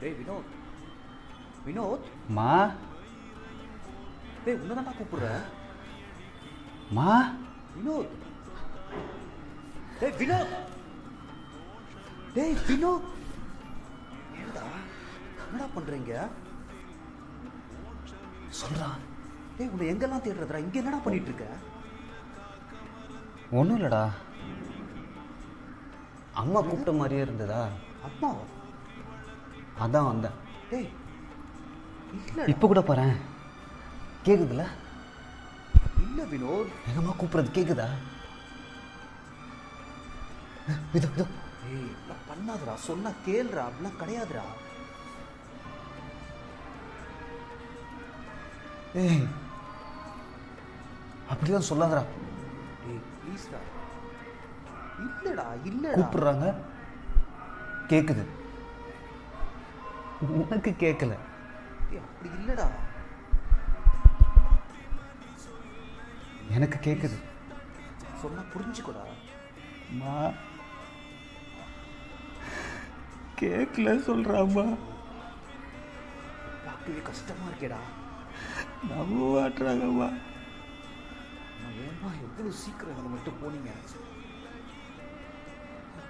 டேய் வினோத் வினோத் மா டேய் உன்னதான்டா கூப்பிடுறேன் மா வினோத் டேய் வினோத் டேய் வினோத் ஏண்டா என்னடா பண்றீங்க சொல்கிறான் டேய் உன்னை எங்கெல்லாம் தேடுறதுடா இங்க என்னடா பண்ணிட்டு இருக்க ஒன்றும் இல்லைடா அம்மா கூப்பிட்ட மாதிரியே இருந்ததா அம்மாவா அதான் வந்தேன். டேய் இல்ல இப்போ கூட பாரேன் கேட்குதுல்ல இல்ல வினோத். அம்மா கூப்பிட்றது கேட்குதா இதோ இதோ. ஏய் இப்படிலாம் பண்ணாதடா. சொன்னா கேளுடா. அப்படிலாம் கிடையாதுடா. ஏய் அப்படிலாம் சொல்லாதடா. டேய் ப்ளீஸ்டா இல்லடா இல்லடா. கூப்பிடுறாங்க. கேட்குது உனக்கு கேட்கல அப்படி இல்லடா. எனக்கு கேட்குது சொன்னா புரிஞ்சுக்கோடா. அம்மா. கேட்கல சொல்கிறாம்மா பார்க்கவே கஷ்டமா இருக்கேடா. நம்ப மாட்டுறாங்கம்மா நான் ஏன்பா எவ்வளவு சீக்கிரம் என்னை மட்டும் போனீங்க?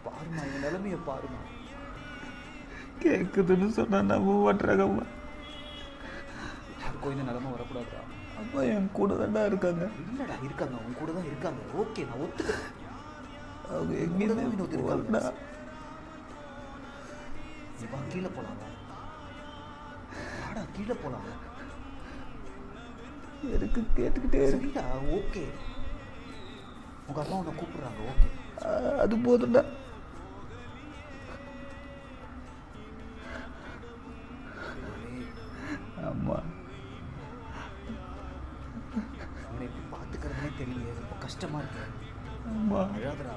பாருமா என் நிலைமைய பாருமா கேட்குதுன்னு சொன்னால் நம்ப மாட்டுறாங்கம்மா யாருக்கும் இந்த நிலைமை வரக்கூடாதுடா. அம்மா என் கூட தாண்டா இருக்காங்க. இல்லடா இருக்காங்க அவங்க கூட தான் இருக்காங்க. ஓகே நான் ஒத்துக்கிறேன். அவங்க எங்கேயுமே வினோத் இருக்காங்க. போகலடா. நீ வா கீழே போலாமா வாடா கீழே போலாம். எனக்கு கேட்டுக்கிட்டே சரிடா ஓகே. உங்க அம்மா உன்னை கூப்பிடுறாங்க ஓகே. அது போதும்டா. தெரியல ரொம்ப கஷ்டமா இருக்கு. அழாதடா.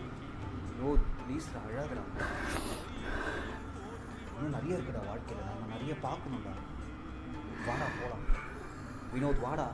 ஐயோ ப்ளீஸ்டா அழாதடா. இன்னும் நிறைய இருக்குடா வாழ்க்கையில். நம்ம நிறைய பார்க்கணும்டா. வாடா போலாம். வினோத் வாடா.